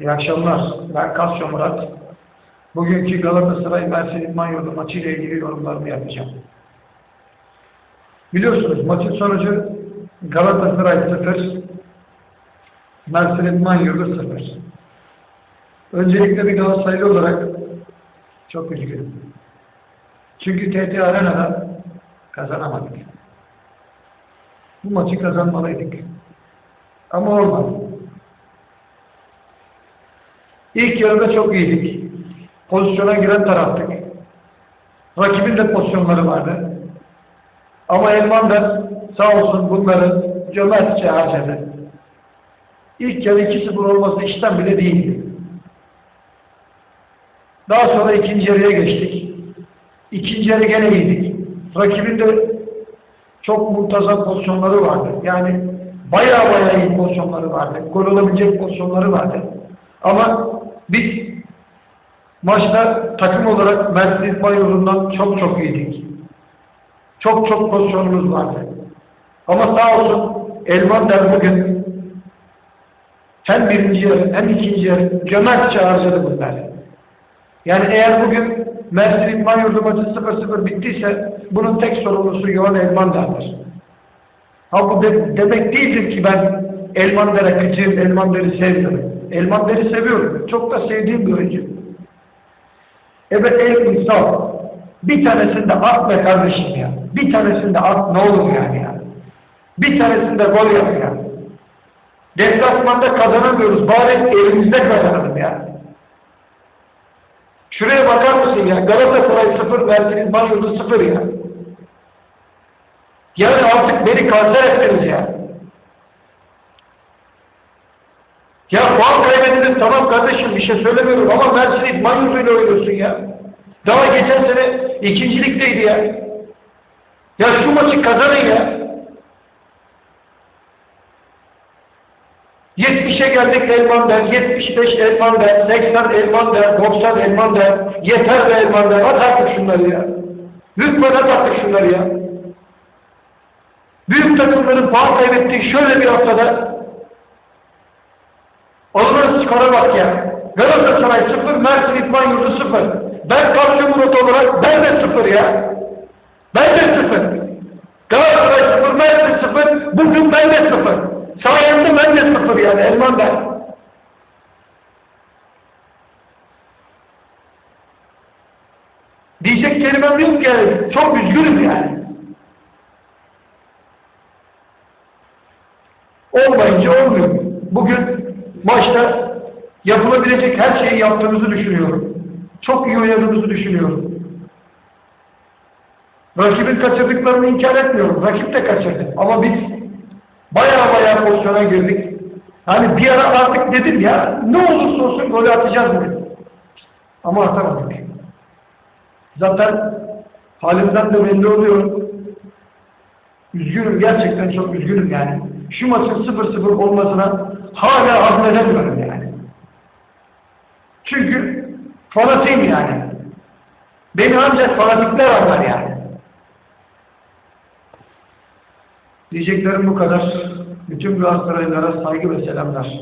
İyi akşamlar. Ben Kasya Murat. Bugünkü Galatasaray Mersin İdman Yurdu maçı ile ilgili yorumlarımı yapacağım. Biliyorsunuz maçın sonucu Galatasaray 0, Mersin İdman Yurdu 0. Öncelikle bir Galatasaraylı olarak çok üzgünüm. Çünkü TT Arena'da kazanamadık. Bu maçı kazanmalıydık. Ama olmadı. İlk yarıda çok iyiydik. Pozisyona giren taraftık. Rakibin de pozisyonları vardı. Ama Elmander sağ olsun bunları cömertçe harcadı. İlk yarı 2-0 olması işten bile değildi. Daha sonra ikinci yarıya geçtik. İkinci yarı gene iyiydik. Rakibin de çok muntazam pozisyonları vardı. Yani baya baya iyi pozisyonları vardı. Gol olabilecek pozisyonları vardı. Ama biz maçta takım olarak Mersin yolundan çok çok iyiydik. Çok çok pozisyonumuz vardı. Ama sağ olsun Elmander bugün hem birinci yarı hem ikinci yarı cömertçe harcadı bunlar. Yani eğer bugün Mersin Yurdu maçı 0-0 bittiyse bunun tek sorumlusu Yohan Elmander'dir. Ha bu de, demek değildir ki ben Elmander'e kıcıyım, Elmander'i sevmiyorum. Elmander'i seviyorum. Çok da sevdiğim bir oyuncu. Evet el insan. Bir tanesini de at be kardeşim ya. Bir tanesini de at ne olur yani ya. Bir tanesini de gol yap ya. Deplasmanda kazanamıyoruz. Bari elimizde kazanalım ya. Şuraya bakar mısın ya? Galatasaray 0, Mersin İdman Yurdu 0 ya. Yani artık beni kanser ettiniz ya. Ya kardeşim bir şey söylemiyorum ama Mersin İdman Yurdu'yla oynuyorsun ya. Daha geçen sene ikincilikteydi ya. Ya şu maçı kazanın ya. 70'e geldik Elman der, 75 Elman der, 80 Elman der, 90 Elman der, yeter be Elman der, at artık şunları ya. Lütfen at artık şunları ya. Büyük takımların puan kaybettiği şöyle bir haftada Onların skora bak ya. Galatasaray 0, Mersin İtman Yurdu 0. Ben Kasım Murat olarak ben de 0 ya. Ben de 0. Galatasaray 0, Mersin 0. Bugün ben de 0. Sayende ben de 0 yani Elman ben. Diyecek kelimem yok yani. Çok üzgünüm yani. Olmayınca olmuyor. Bugün maçta yapılabilecek her şeyi yaptığımızı düşünüyorum. Çok iyi oynadığımızı düşünüyorum. Rakibin kaçırdıklarını inkar etmiyorum. Rakip de kaçırdı. Ama biz baya baya pozisyona girdik. Hani bir ara artık dedim ya ne olursa olsun golü atacağız dedim. Ama atamadık. Zaten halimden de belli oluyor. Üzgünüm gerçekten çok üzgünüm yani. Şu maçın 0-0 olmasına hala hazmedemiyorum yani. Çünkü fanatiyim yani. Beni ancak fanatikler anlar yani. Diyeceklerim bu kadar. Bütün Galatasaraylılara saygı ve selamlar.